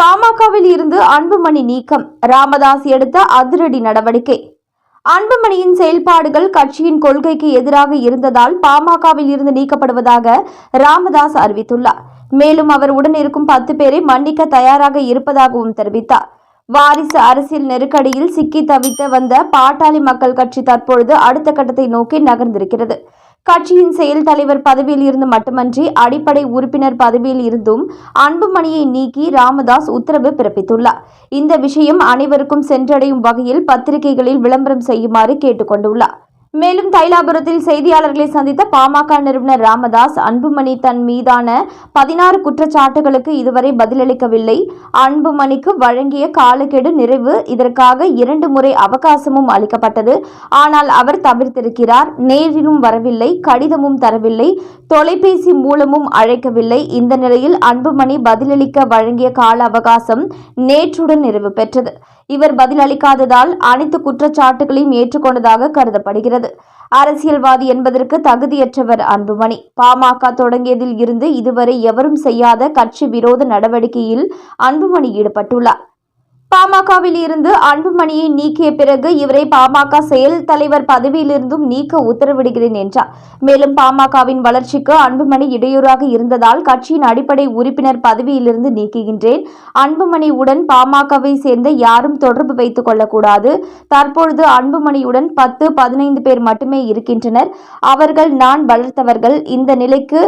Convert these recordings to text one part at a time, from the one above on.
பாமகவில் இருந்து அன்புமணி நீக்கம். ராமதாஸ் எடுத்த அதிரடி நடவடிக்கை. அன்புமணியின் செயல்பாடுகள் கட்சியின் கொள்கைக்கு எதிராக இருந்ததால் பாமகவில் இருந்து நீக்கப்படுவதாக ராமதாஸ் அறிவித்துள்ளார். மேலும் அவர் உடன் இருக்கும் பத்து பேரை மன்னிக்க தயாராக இருப்பதாகவும் தெரிவித்தார். வாரிசு அரசியல் நெருக்கடியில் சிக்கி தவித்து வந்த பாட்டாளி மக்கள் கட்சி தற்பொழுது அடுத்த கட்டத்தை நோக்கி நகர்ந்திருக்கிறது. கட்சியின் செயல் தலைவர் பதவியில் இருந்து மட்டுமன்றி அடிப்படை உறுப்பினர் பதவியில் இருந்தும் அன்புமணியை நீக்கி ராமதாஸ் உத்தரவு பிறப்பித்துள்ளார். இந்த விஷயம் அனைவருக்கும் சென்றடையும் வகையில் பத்திரிகைகளில் விளம்பரம் செய்யுமாறு கேட்டுக்கொண்டுள்ளார். மேலும் தைலாபுரத்தில் செய்தியாளர்களை சந்தித்த பாமக நிறுவனர் ராமதாஸ் அன்புமணி தன் மீதான பதினாறு குற்றச்சாட்டுகளுக்கு இதுவரை பதிலளிக்கவில்லை. அன்புமணிக்கு வழங்கிய காலக்கெடு நிறைவு இதற்காக இரண்டு முறை அவகாசமும் அளிக்கப்பட்டது. ஆனால் அவர் தவிர்த்திருக்கிறார் நேரிலும் வரவில்லை கடிதமும் தரவில்லை தொலைபேசி மூலமும் அழைக்கவில்லை. இந்த நிலையில் அன்புமணி பதிலளிக்க வழங்கிய கால அவகாசம் நேற்றுடன் நிறைவு பெற்றது. இவர் பதிலளிக்காததால் அனைத்து குற்றச்சாட்டுகளையும் ஏற்றுக்கொண்டதாக கருதப்படுகிறது. அரசியல்வாதி என்பதற்கு தகுதியற்றவர் அன்புமணி. பாமக தொடங்கியதில் இருந்து இதுவரை எவரும் செய்யாத கட்சி விரோத நடவடிக்கையில் அன்புமணி ஈடுபட்டுள்ளார். பாமகவில் இருந்து அன்புமணியை நீக்கிய பிறகு இவரை பாமக செயல் தலைவர் பதவியிலிருந்தும் நீக்க உத்தரவிடுகிறேன் என்றார். மேலும் பாமகவின் வளர்ச்சிக்கு அன்புமணி இடையூறாக இருந்ததால் கட்சியின் அடிப்படை உறுப்பினர் பதவியிலிருந்து நீக்குகின்றேன். அன்புமணியுடன் பாமகவை சேர்ந்த யாரும் தொடர்பு வைத்துக் கொள்ளக்கூடாது. தற்பொழுது அன்புமணியுடன் பத்து பதினைந்து பேர் மட்டுமே இருக்கின்றனர். அவர்கள் நான் வளர்த்தவர்கள். இந்த நிலைக்கு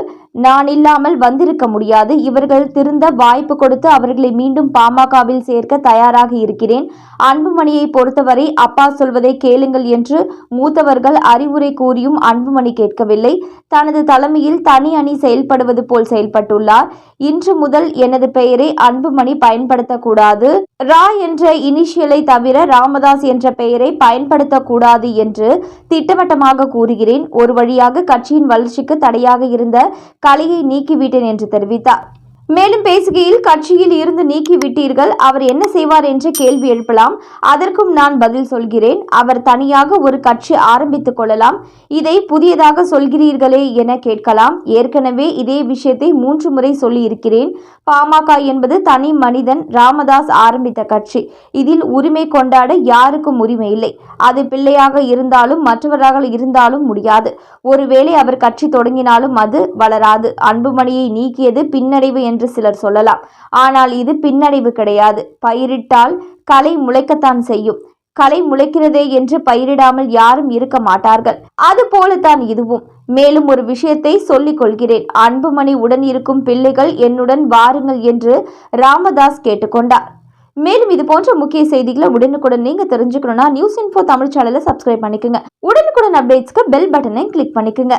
நான் இல்லாமல் வந்திருக்க முடியாது. இவர்கள் திருந்த வாய்ப்பு கொடுத்து அவர்களை மீண்டும் பாமகவில் சேர்க்க தயார் தயாராக இருக்கிறேன். அன்புமணியை பொறுத்தவரை அப்பா சொல்வதை கேளுங்கள் என்று மூத்தவர்கள் அறிவுரை கூறியும் அன்புமணி கேட்கவில்லை. தனது தலைமையில் தனி அணி செயல்படுவது போல் செயல்பட்டுள்ளார். இன்று முதல் எனது பெயரை அன்புமணி பயன்படுத்தக்கூடாது. ரா என்ற இனிஷியலை தவிர ராமதாஸ் என்ற பெயரை பயன்படுத்தக்கூடாது என்று திட்டவட்டமாக கூறுகிறேன். ஒரு வழியாக கட்சியின் வளர்ச்சிக்கு தடையாக இருந்த கலையை நீக்கிவிட்டேன் என்று தெரிவித்தார். மேலும் பேசுகையில் கட்சியில் இருந்து நீக்கிவிட்டீர்கள். அவர் என்ன செய்வார் என்ற கேள்வி எழுப்பலாம். அதற்கும் நான் பதில் சொல்கிறேன். அவர் தனியாக ஒரு கட்சி ஆரம்பித்துக் கொள்ளலாம். இதை புதியதாக சொல்கிறீர்களே என கேட்கலாம். ஏற்கனவே இதே விஷயத்தை மூன்று முறை சொல்லி இருக்கிறேன் பாமக என்பது தனி மனிதன் ராமதாஸ் ஆரம்பித்த கட்சி. இதில் உரிமை கொண்டாட யாருக்கும் உரிமை இல்லை. அது பிள்ளையாக இருந்தாலும் மற்றவராக இருந்தாலும் முடியாது. ஒருவேளை அவர் கட்சி தொடங்கினாலும் அது வளராது. அன்புமணியை நீக்கியது பின்னடைவு என்று சிலர் சொல்லலாம். ஆனால் இது பின்னடைவு கிடையாது. பயிரிட்டால் கலை முளைக்கத்தான் செய்யும். கலை முளைக்கிறதே என்று பயிரிடாமல் யாரும் இருக்க மாட்டார்கள். அது போலத்தான் இதுவும். மேலும் ஒரு விஷயத்தை சொல்லிக் கொள்கிறேன். அன்புமணி உடன் இருக்கும் பிள்ளைகள் என்னுடன் வாருங்கள் என்று ராமதாஸ் கேட்டுக்கொண்டார். மேலும் இது போன்ற முக்கிய செய்திகளை உடனுக்குடன் நீங்க தெரிஞ்சுக்கணும்னா நியூஸ் இன்ஃபோ தமிழ் சேனலை சப்ஸ்கிரைப் பண்ணிக்கோங்க. உடனுக்குடன் அப்டேட்ஸ்க்கு பெல் பட்டனை கிளிக் பண்ணிக்கோங்க.